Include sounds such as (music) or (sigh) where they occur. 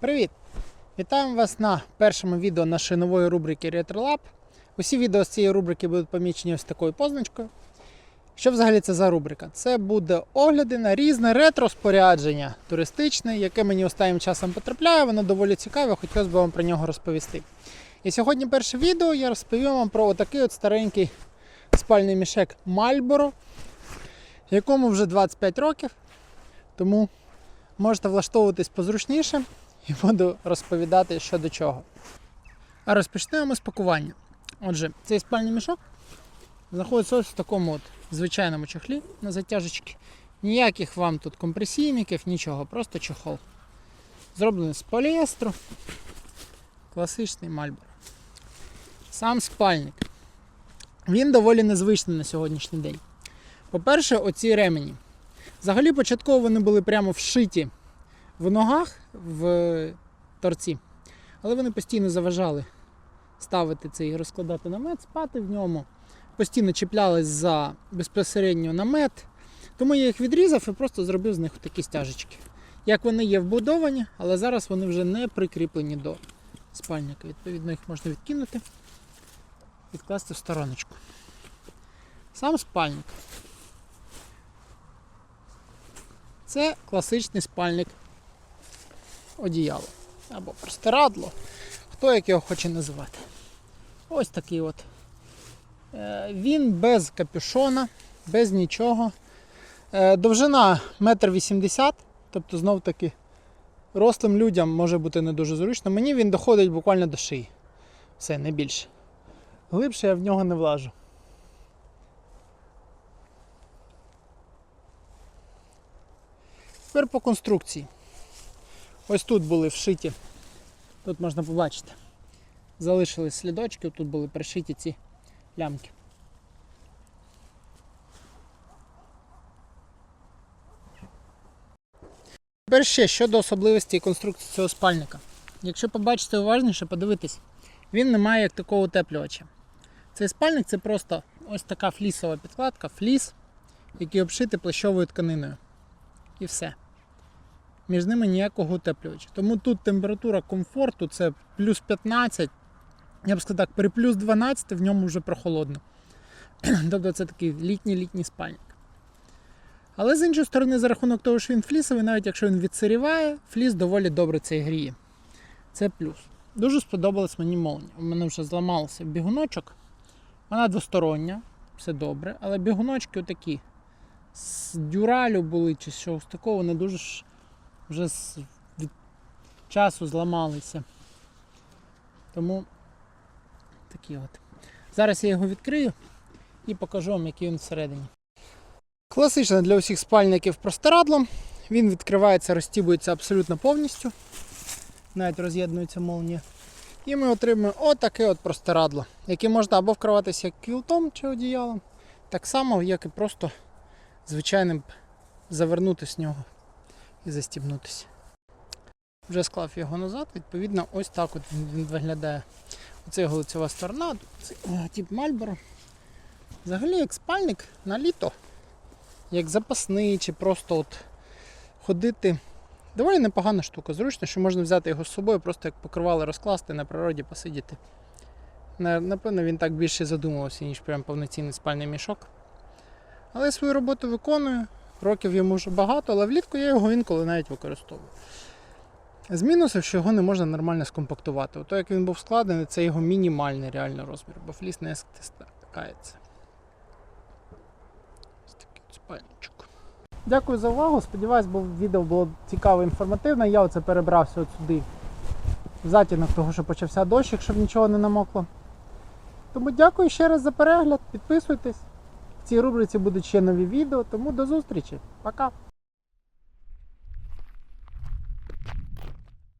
Привіт! Вітаємо вас на першому відео нашої нової рубрики RetroLab. Усі відео з цієї рубрики будуть помічені ось такою позначкою. Що взагалі це за рубрика? Це буде огляди на різне ретро-спорядження туристичне, яке мені останнім часом потрапляє, воно доволі цікаве, хотілося б вам про нього розповісти. І сьогодні перше відео я розповім вам про отакий от старенький спальний мішек Marlboro, якому вже 25 років. Тому можете влаштовуватись позручніше і буду розповідати, що до чого. А розпочнемо з пакування. Отже, цей спальний мішок знаходиться ось в такому от звичайному чохлі на затяжечки. Ніяких вам тут компресійників, нічого, просто чохол. Зроблений з поліестру. Класичний мальбор. Сам спальник. Він доволі незвичний на сьогоднішній день. По-перше, оці ремені. Взагалі, початково вони були прямо вшиті в ногах в торці, але вони постійно заважали ставити цей розкладати намет, спати в ньому. Постійно чіплялись за безпосередньо намет. Тому я їх відрізав і просто зробив з них такі стяжечки. Як вони є вбудовані, але зараз вони вже не прикріплені до спальника. Відповідно, їх можна відкинути, відкласти в стороночку. Сам спальник. Це класичний спальник одіяло або простирадло, хто як його хоче називати. Ось такий от. Е, Він без капюшона, без нічого. Е, Довжина 1,80 м, тобто знов таки рослим людям може бути не дуже зручно. Мені він доходить буквально до шиї. Все, не більше. Глибше я в нього не влажу. Тепер по конструкції. Ось тут були вшиті. Тут можна побачити. Залишились слідочки, тут були пришиті ці лямки. Тепер ще щодо особливості конструкції цього спальника. Якщо побачите уважніше, подивитись, він не має як такого утеплювача. Цей спальник це просто ось така флісова підкладка, фліс, який обшитий плащовою тканиною. І все між ними ніякого утеплювача. Тому тут температура комфорту це плюс 15, я б сказав так, при плюс 12 в ньому вже прохолодно. (clears throat) тобто це такий літній-літній спальник. Але з іншої сторони, за рахунок того, що він флісовий, навіть якщо він відсиріває, фліс доволі добре цей гріє. Це плюс. Дуже сподобалась мені молнія. У мене вже зламався бігуночок. Вона двостороння, все добре, але бігуночки отакі. З дюралю були чи щось такого, вони дуже ж вже з від часу зламалися. Тому такі от. Зараз я його відкрию і покажу вам, який він всередині. Класичне для усіх спальників простирадло. Він відкривається, розтібується абсолютно повністю. Навіть роз'єднується молнія. І ми отримуємо отаке от простирадло, яке можна або вкриватися кілтом чи одіялом, так само, як і просто звичайним завернутися в нього і застібнутися. Вже склав його назад, відповідно, ось так от він виглядає. Оце його лицева сторона, е, тип Мальборо. Взагалі як спальник на літо, як запасний, чи просто от ходити. Доволі непогана штука. Зручно, що можна взяти його з собою, просто як покривало розкласти на природі, посидіти. Напевно, він так більше задумувався, ніж прям повноцінний спальний мішок. Але свою роботу виконує. Років йому вже багато, але влітку я його інколи навіть використовую. З мінусів, що його не можна нормально скомпактувати. Ото як він був складений, це його мінімальний реально розмір, бо фліс не стикається. Ось такий от спальничок. Дякую за увагу. Сподіваюсь, бо відео було цікаво і інформативне. Я оце перебрався от сюди в затінок того, що почався дощ, щоб нічого не намокло. Тому дякую ще раз за перегляд. Підписуйтесь. Цій рубриці будуть ще нові відео, тому до зустрічі. Пока!